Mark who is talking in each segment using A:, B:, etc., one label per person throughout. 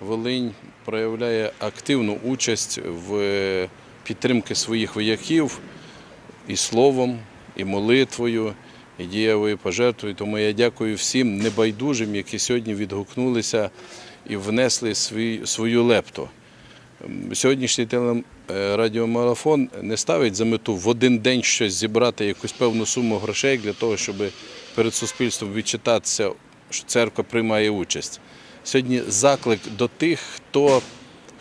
A: Волинь проявляє активну участь в підтримці своїх вояків і словом, і молитвою, і дієвою пожертвою. Тому я дякую всім небайдужим, які сьогодні відгукнулися і внесли свою лепту. Сьогоднішній телерадіомарафон не ставить за мету в один день щось зібрати якусь певну суму грошей для того, щоб перед суспільством відчитатися, що церква приймає участь. Сьогодні заклик до тих, хто,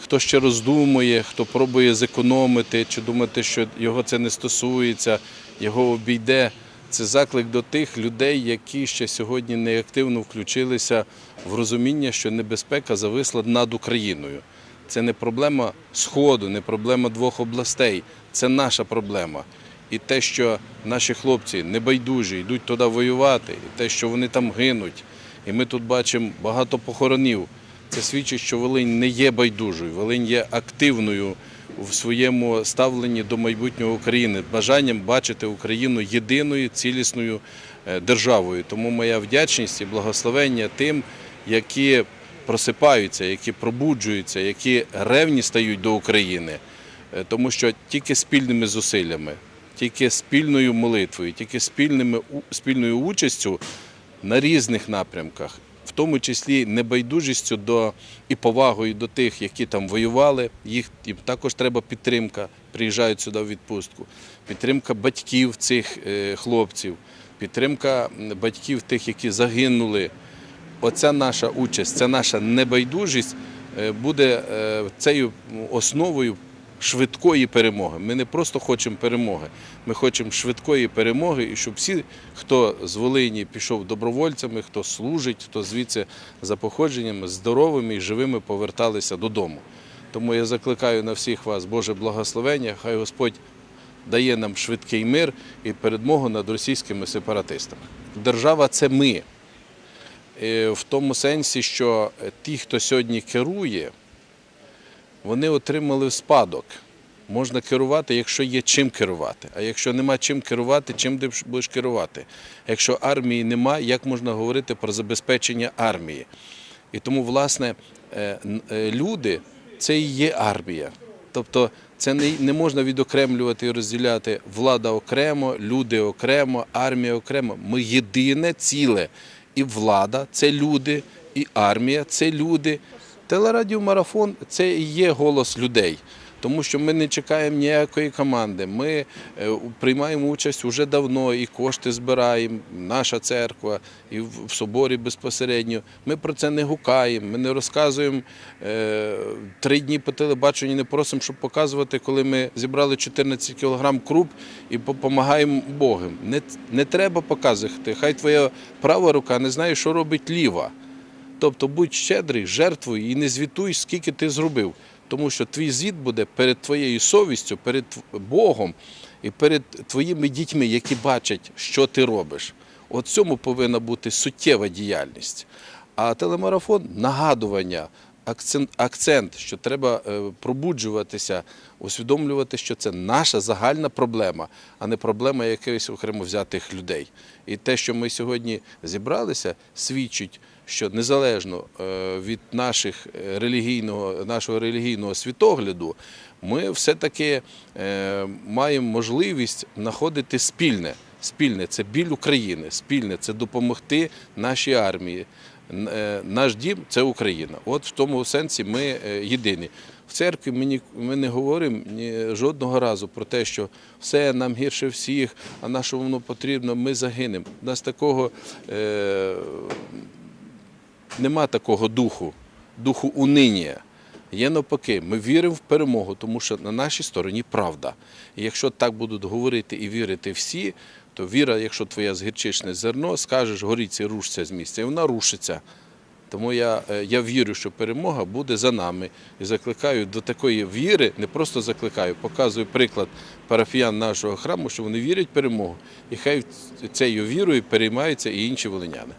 A: хто ще роздумує, хто пробує зекономити чи думати, що його це не стосується, його обійде. Це заклик до тих людей, які ще сьогодні неактивно включилися в розуміння, що небезпека зависла над Україною. Це не проблема Сходу, не проблема двох областей. Це наша проблема. І те, що наші хлопці небайдужі йдуть туди воювати, і те, що вони там гинуть. І ми тут бачимо багато похоронів. Це свідчить, що Волинь не є байдужою, Волинь є активною в своєму ставленні до майбутнього України, бажанням бачити Україну єдиною цілісною е, державою. Тому моя вдячність і благословення тим, які просипаються, які пробуджуються, які ревні стають до України. Е, Тому що тільки спільними зусиллями, тільки спільною молитвою, тільки спільними, спільною участю на різних напрямках, в тому числі небайдужістю до і повагою до тих, які там воювали. Їх їм також треба підтримка, приїжджають сюди в відпустку. Підтримка батьків цих е, хлопців, підтримка батьків тих, які загинули. Оця наша участь, ця наша небайдужість е, буде е, цією основою швидкої перемоги. Ми не просто хочемо перемоги, ми хочемо швидкої перемоги, і щоб всі, хто з Волині пішов добровольцями, хто служить, хто звідси за походженням, здоровими і живими поверталися додому. Тому я закликаю на всіх вас Боже благословення, хай Господь дає нам швидкий мир і перемогу над російськими сепаратистами. Держава це ми. Е, В тому сенсі, що ті, хто сьогодні керує, вони отримали в спадок. Можна керувати, якщо є чим керувати. А якщо нема чим керувати, чим ти будеш керувати? Якщо армії нема, як можна говорити про забезпечення армії? І тому, власне, е, е, люди це і є армія. Тобто це не, не можна відокремлювати і розділяти влада окремо, люди окремо, армія окремо. Ми єдине ціле. І влада це люди, і армія це люди. Телерадіомарафон це і є голос людей. Тому що ми не чекаємо ніякої команди. Ми е, приймаємо участь уже давно і кошти збираємо, наша церква, і в соборі безпосередньо. Ми про це не гукаємо, ми не розказуємо е, три дні по телебаченню, не просимо, щоб показувати, коли ми зібрали 14 кілограм круп і допомагаємо Богу. Не, не треба показувати. Хай твоя права рука не знає, що робить ліва. Тобто будь щедрий, жертвуй і не звітуй, скільки ти зробив. Тому що твій звіт буде перед твоєю совістю, перед Богом і перед твоїми дітьми, які бачать, що ти робиш. От цьому повинна бути суттєва діяльність. А телемарафон нагадування, акцент, акцент що треба е, пробуджуватися, усвідомлювати, що це наша загальна проблема, а не проблема якихось окремо взятих людей. І те, що ми сьогодні зібралися, свідчить, що незалежно е, від наших е, релігійного, нашого релігійного світогляду, ми все-таки маємо можливість знаходити спільне. Спільне це біль України, спільне це допомогти нашій армії. Е, Наш дім це Україна. От в тому сенсі ми е, єдині. В церкві ми, не говоримо ні, жодного разу про те, що все нам гірше всіх, а на що воно потрібно, ми загинемо. У нас такого е, нема такого духу, духу униння. Є навпаки, ми віримо в перемогу, тому що на нашій стороні правда. І якщо так будуть говорити і вірити всі, то віра, якщо твоє згірчичне зерно, скажеш, горіться, рушся з місця, і вона рушиться. Тому я, е, я вірю, що перемога буде за нами. І закликаю до такої віри, не просто закликаю, показую приклад парафіян нашого храму, що вони вірять в перемогу. І хай цією вірою переймаються і інші волиняни.